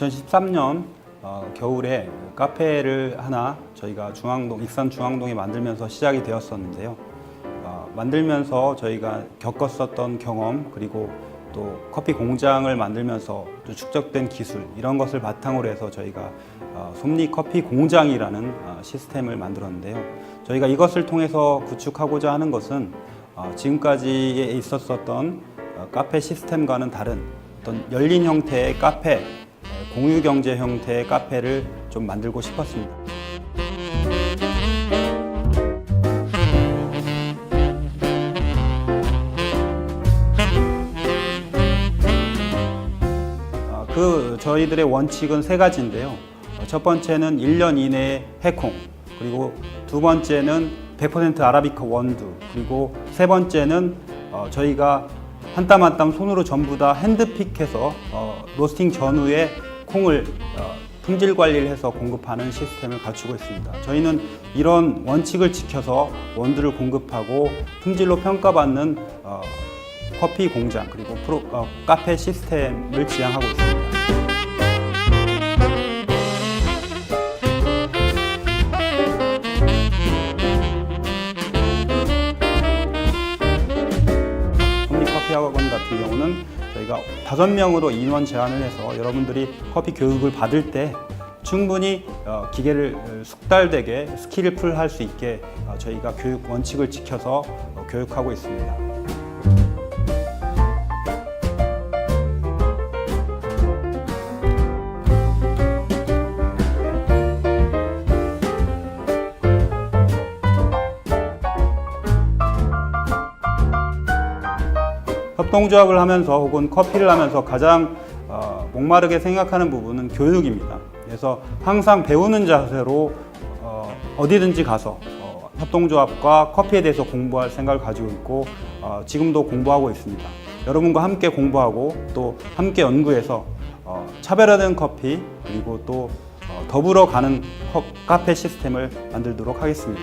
2013년 어, 겨울에 카페를 하나 저희가 중앙동 익산 중앙동에 만들면서 시작이 되었었는데요. 어, 만들면서 저희가 겪었었던 경험 그리고 또 커피 공장을 만들면서 또 축적된 기술 이런 것을 바탕으로 해서 저희가 어, 솜니 커피 공장이라는 어, 시스템을 만들었는데요. 저희가 이것을 통해서 구축하고자 하는 것은 어, 지금까지에 있었었던 어, 카페 시스템과는 다른 어떤 열린 형태의 카페, 어, 공유 경제 형태의 카페를 좀 만들고 싶었습니다. 어, 그 저희들의 원칙은 세 가지인데요. 어, 첫 번째는 1년 이내에 해콩, 그리고 두 번째는 100% 아라비카 원두, 그리고 세 번째는 어, 저희가 한땀 한 땀 손으로 전부 다 핸드픽해서 어, 로스팅 전후에 콩을 어, 품질 관리를 해서 공급하는 시스템을 갖추고 있습니다. 저희는 이런 원칙을 지켜서 원두를 공급하고 품질로 평가받는 어, 커피 공장 그리고 프로, 어, 카페 시스템을 지향하고 있습니다. 커피 학원 같은 경우는 저희가 다섯 명으로 인원 제한을 해서 여러분들이 커피 교육을 받을 때 충분히 어, 기계를 어, 숙달되게 스킬을 풀할 수 있게 어, 저희가 교육 원칙을 지켜서 어, 교육하고 있습니다. 협동조합을 하면서 혹은 커피를 하면서 가장 어, 목마르게 생각하는 부분은 교육입니다. 그래서 항상 배우는 자세로 어, 어디든지 가서 어, 협동조합과 커피에 대해서 공부할 생각을 가지고 있고 어, 지금도 공부하고 있습니다. 여러분과 함께 공부하고 또 함께 연구해서 어, 차별화된 커피 그리고 또 어, 더불어 가는 커- 카페 시스템을 만들도록 하겠습니다.